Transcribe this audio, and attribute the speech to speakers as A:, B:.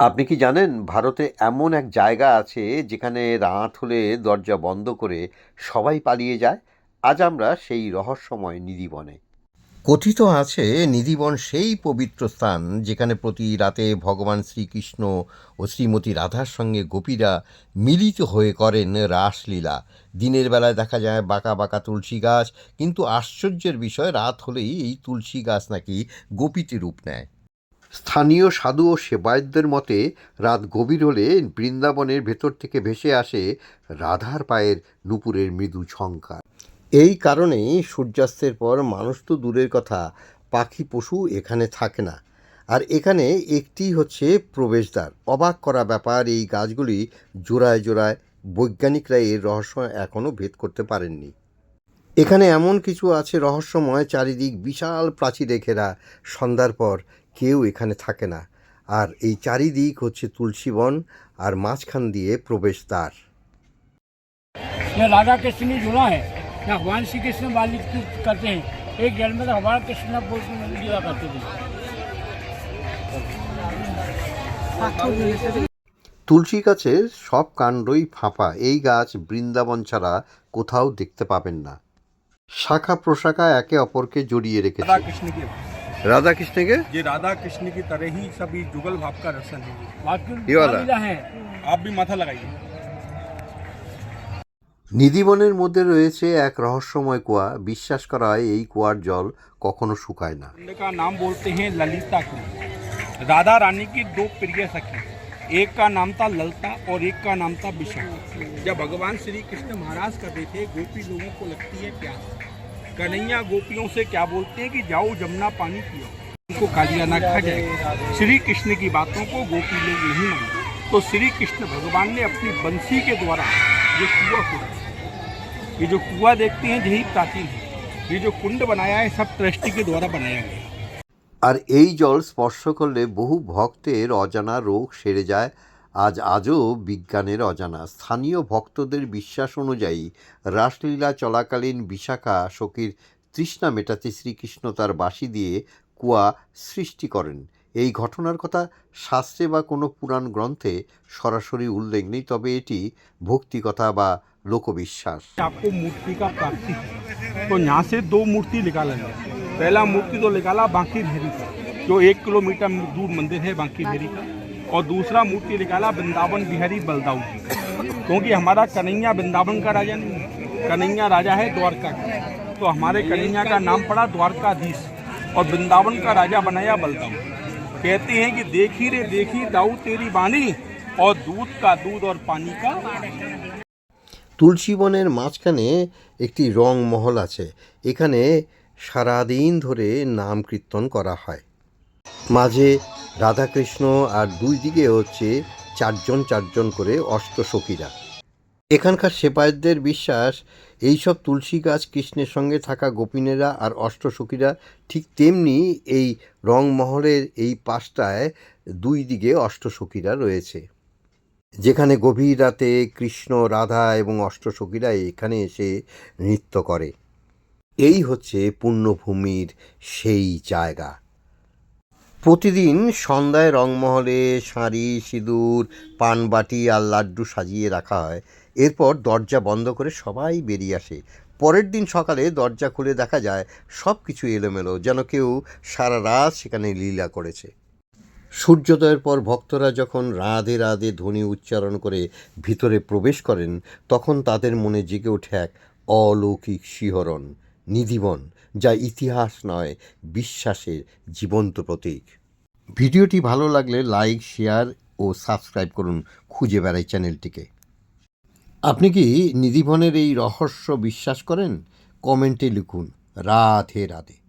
A: আপনি কি জানেন, ভারতে এমন এক জায়গা আছে যেখানে রাত হলে দরজা বন্ধ করে সবাই পালিয়ে যায়? আজ আমরা সেই রহস্যময় নিধিবনে। কথিত আছে, নিধিবন সেই পবিত্র স্থান যেখানে প্রতি রাতে ভগবান শ্রীকৃষ্ণ ও শ্রীমতী রাধার সঙ্গে গোপীরা মিলিত হয়ে করেন রাসলীলা। দিনের বেলায় দেখা যায় বাঁকা বাঁকা তুলসী গাছ, কিন্তু আশ্চর্যের বিষয়, রাত হলেই এই তুলসী গাছ নাকি গোপীতে রূপ নেয়। স্থানীয় সাধু ও সেবায়তদের মতে রাত গভীর হলে বৃন্দাবনের ভেতর থেকে ভেসে আসে রাধার পায়ের নুপুরের মৃদু ঝঙ্কার এই কারণেই সূর্যাস্তের পর মানুষ তো দূরের কথা, পাখি, পশু এখানে থাকে না। আর এখানে একটি হচ্ছে প্রবেশদ্বার। অবাক করা ব্যাপার, এই গাছগুলি জোড়ায় জোড়ায় বৈজ্ঞানিকরা এর রহস্য এখনও ভেদ করতে পারেননি। এখানে এমন কিছু আছে রহস্যময়, চারিদিক বিশাল প্রাচীরে ঘেরা সন্ধ্যার পর কেউ এখানে থাকে না আর এই চারিদিক হচ্ছে তুলসী বন আর মাঝখান দিয়ে প্রবেশদ্বার
B: ये राधा कृष्ण ने जुड़ा है या भगवान श्री कृष्ण बालिक की करते हैं एक जल में तो हमारा कृष्ण बोल के लीला करते थे
A: তুলসী গাছের সব কাণ্ডই ফাঁপা এই গাছ বৃন্দাবন ছাড়া কোথাও দেখতে পাবেন না শাখা প্রশাখা একে অপরকে জড়িয়ে রেখেছে
C: राधा कृष्ण की
A: রাধা কৃষ্ণকে
C: ये राधा कृष्ण की तरह ही सभी जुगल भाव का दर्शन है
B: बाकी
A: ये वाला?
B: लीला है
C: आप भी माथा लगाइए
A: নিধিবনের মধ্যে রয়েছে এক রহস্যময় কুয়া বিশ্বাস করা হয় এই কুয়ার জল কখনো শুকায় না
C: कुंड का नाम बोलते हैं ललिता कुंड राधा रानी की दो प्रिय सखी एक का नाम था ललता और एक का नाम था विशाखा जब भगवान श्री कृष्ण महाराज करते थे गोपी लोगों को लगती है प्यास कन्हैया गोपियों से क्या बोलते हैं कि जाओ जमुना पानी पियो उनको कालिया ना खा जाएगा श्री कृष्ण की बातों को गोपी लोग नहीं माने तो श्री कृष्ण भगवान ने अपनी बंसी के द्वारा ये कुआ खोदा ये जो कुआ देखते हैं यही प्राचीन है ये जो कुंड बनाया है सब ट्रस्टी के द्वारा बनाया गया है
A: আর এই জল স্পর্শ করলে বহু ভক্তের অজানা রোগ সেরে যায় আজ আজও বিজ্ঞানের অজানা স্থানীয় ভক্তদের বিশ্বাস অনুযায়ী রাসলীলা চলাকালীন বিশাখা সখীর তৃষ্ণা মেটাতে শ্রীকৃষ্ণ তার বাঁশি দিয়ে কুয়া সৃষ্টি করেন এই ঘটনার কথা শাস্ত্রে বা কোনো পুরাণ গ্রন্থে সরাসরি উল্লেখ নেই তবে এটি ভক্তিকথা বা লোকবিশ্বাস
C: आपको मूर्ति का प्राप्ति है तो यहाँ से दो मूर्ति निकालेंगे पहला मूर्ति तो निकाला बांकी भेरी का जो एक किलोमीटर दूर मंदिर है बांकी भेरी का और दूसरा मूर्ति निकाला वृंदावन बिहारी बलदाऊ जी का क्योंकि हमारा कन्हैया वृंदावन का राजा नहीं है कन्हैया राजा है द्वारका का तो हमारे कन्हैया का नाम पड़ा द्वारकाधीश और वृंदावन का राजा बनाया बलदाऊ कहते हैं कि देखी रे देखी दाऊ तेरी बानी और दूध का दूध और पानी का
A: তুলসী বনের মাঝখানে একটি রং মহল আছে এখানে সারাদিন ধরে নাম কীর্তন করা হয় মাঝে রাধাকৃষ্ণ আর দুই দিকে হচ্ছে চারজন চারজন করে অষ্টসখীরা। এখানকার সেপায়তদের বিশ্বাস, এইসব তুলসী গাছ কৃষ্ণের সঙ্গে থাকা গোপিনেরা আর অষ্টসখীরা ঠিক তেমনি এই রংমহলের এই পাশটায় দুই দিকে অষ্টসখীরা রয়েছে। যেখানে গভীর রাতে কৃষ্ণ, রাধা এবং অষ্টসখীরা এখানে এসে নৃত্য করে। এই হচ্ছে পুণ্যভূমির সেই জায়গা। প্রতিদিন সন্ধ্যায় রংমহলে শাঁড়ি, সিঁদুর পানবাটি আর লাড্ডু সাজিয়ে রাখা হয়। এরপর দরজা বন্ধ করে সবাই বেরিয়ে আসে। পরের দিন সকালে দরজা খুলে দেখা যায় সব কিছু এলোমেলো, যেন কেউ সারা রাত সেখানে লীলা করেছে। সূর্যোদয়ের পর ভক্তরা যখন রাধে রাধে ধ্বনি উচ্চারণ করে ভিতরে প্রবেশ করেন, তখন তাদের মনে জেগে ওঠে এক অলৌকিক শিহরণ, নিধিবন, যা ইতিহাস নয়, বিশ্বাসের জীবন্ত প্রতীক। ভিডিওটি ভালো লাগলে লাইক, শেয়ার ও সাবস্ক্রাইব করুন খুঁজে বেড়াই চ্যানেলটিকে। আপনি কি নিধিবনের এই রহস্য বিশ্বাস করেন? কমেন্টে লিখুন, রাধে রাধে।